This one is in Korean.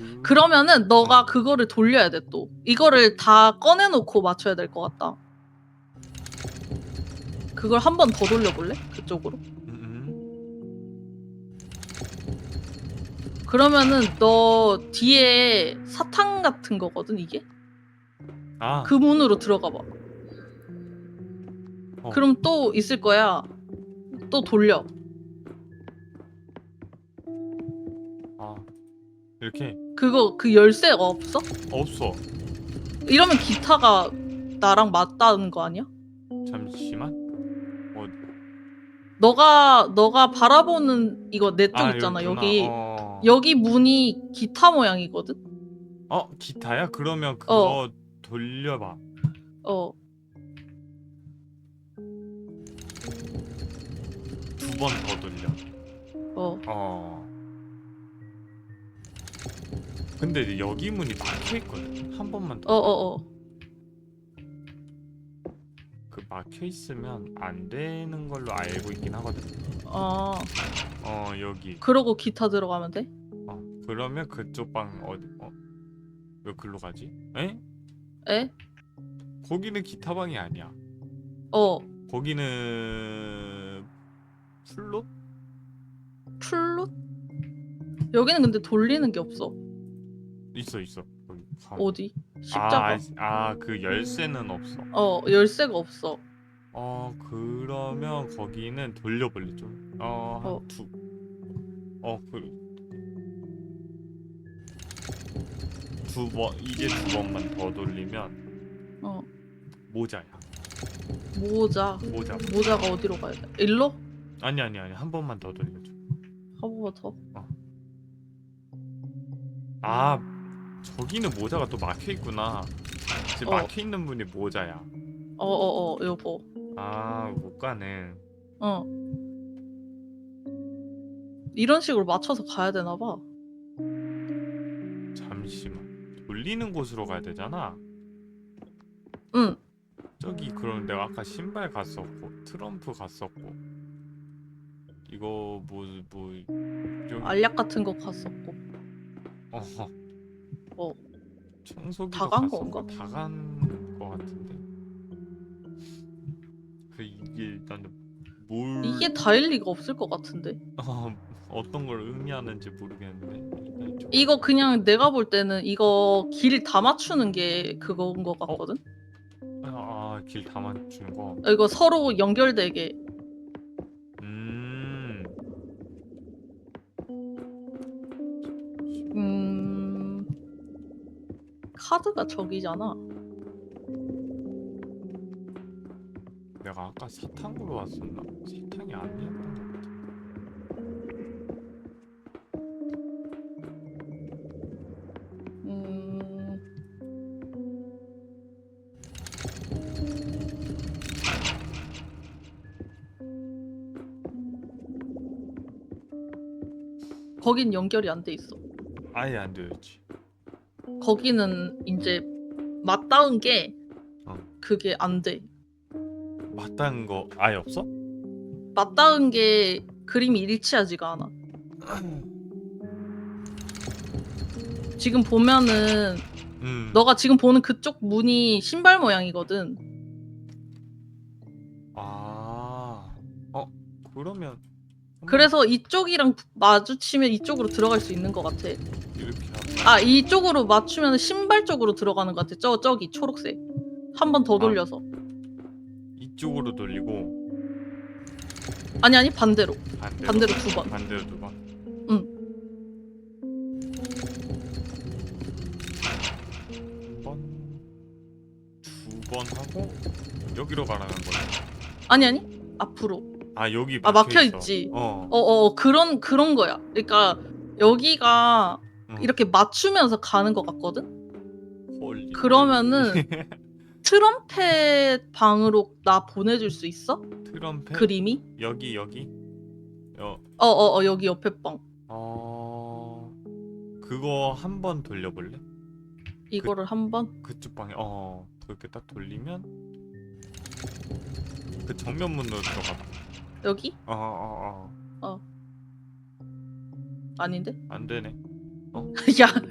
음. 그러면은 너가 어. 그거를 돌려야 돼 또. 이거를 다 꺼내놓고 맞춰야 될 것 같다. 그걸 한 번 더 돌려볼래? 그쪽으로. 음, 그러면은 너 뒤에 사탕 같은 거거든 이게. 음. 아, 그 문으로 들어가 봐. 어. 그럼 또 있을 거야. 또 돌려. 아 이렇게 그거 그 열쇠가 없어? 없어. 이러면 기타가 나랑 맞다는 거 아니야? 잠시만. 너가 너가 바라보는 이거 내쪽 아, 있잖아 여기구나. 여기 어. 여기 문이 기타 모양이거든. 어 기타야? 그러면 그거 돌려봐. 어 두 번 더 돌려. 어. 어. 근데 여기 문이 막혀 있거든. 한 번만 더. 어, 어, 어. 그 막혀 있으면 안 되는 걸로 알고 있긴 하거든. 어. 어 여기. 그러고 기타 들어가면 돼? 어 그러면 그쪽 방 어디? 어? 왜 글로 가지? 에? 에? 거기는 기타 방이 아니야. 어. 거기는 플롯? 플룻? 여기는 근데 돌리는 게 없어. 있어 있어. 거기 가. 어디? 십자가. 아그 열쇠는 없어. 어, 열쇠가 없어. 어 그러면 거기는 돌려볼래 좀. 어. 어 한 두. 어 그 두 번 이제 두 번만 더 돌리면 어. 모자야. 모자. 모자. 모자가 어디로 가야 돼? 일로? 아니 아니 아니 한 번만 더 돌려줘. 한 번만 더. 아 저기는 모자가 또 막혀 있구나. 지금 어. 막혀 있는 분이 모자야. 어, 어, 어, 여보. 아 못 가네. 어. 이런 식으로 맞춰서 가야 되나 봐. 잠시만. 돌리는 곳으로 가야 되잖아. 응. 저기 그럼 내가 아까 신발 갔었고 트럼프 갔었고 이거 뭐 뭐 여기 알약 같은 거 갔었고. 어 어. 청소기도 다간 갔었고 건가? 다간거 같은데 그 이게 나는 뭘 이게 다일 리가 없을 것 같은데. 어, 어떤 걸 의미하는지 모르겠는데 일단 좀- 이거 그냥 내가 볼 때는 이거 길 다 맞추는 게 그거인 것 같거든. 아 길 다 맞추는 거 이거 서로 연결되게. 카드가 저기잖아. 내가 아까 사탕으로 왔었나? 사탕이 아니었던 것 같아. 음. 거긴 연결이 안 돼 있어. 아예 안 되었지. 거기는 이제 맞닿은 게 어. 그게 안 돼. 맞다는 거 아예 없어? 맞닿은 게 그림이 일치하지가 않아. 지금 보면은 음. 너가 지금 보는 그쪽 문이 신발 모양이거든. 아. 어 그러면 그래서 이쪽이랑 마주치면 이쪽으로 들어갈 수 있는 것 같아. 이렇게 하고 아 이쪽으로 맞추면 신발 쪽으로 들어가는 것 같아. 저 저기 초록색. 한 번더 아. 돌려서. 이쪽으로 돌리고 아니 아니 반대로. 반대로 반대로 두 번. 반대로 두 번. 응. 한 번, 두 번 하고 여기로 가라는 거야. 아니 아니 앞으로. 아 여기 아, 막혀 막혀 있어. 있지. 어. 어어 어, 그런 그런 거야. 그러니까 여기가 응. 이렇게 맞추면서 가는 것 같거든. 홀리. 그러면은 트럼펫 방으로 나 보내줄 수 있어? 트럼펫 그림이? 여기 여기 어, 어어어 여기 옆에 방. 어 그거 한 번 돌려볼래? 이거를 한번. 그쪽 방에 어 그렇게 딱 돌리면 그 정면 문으로 들어가봐. 여기? 어어 어 아닌데? 안 되네. 야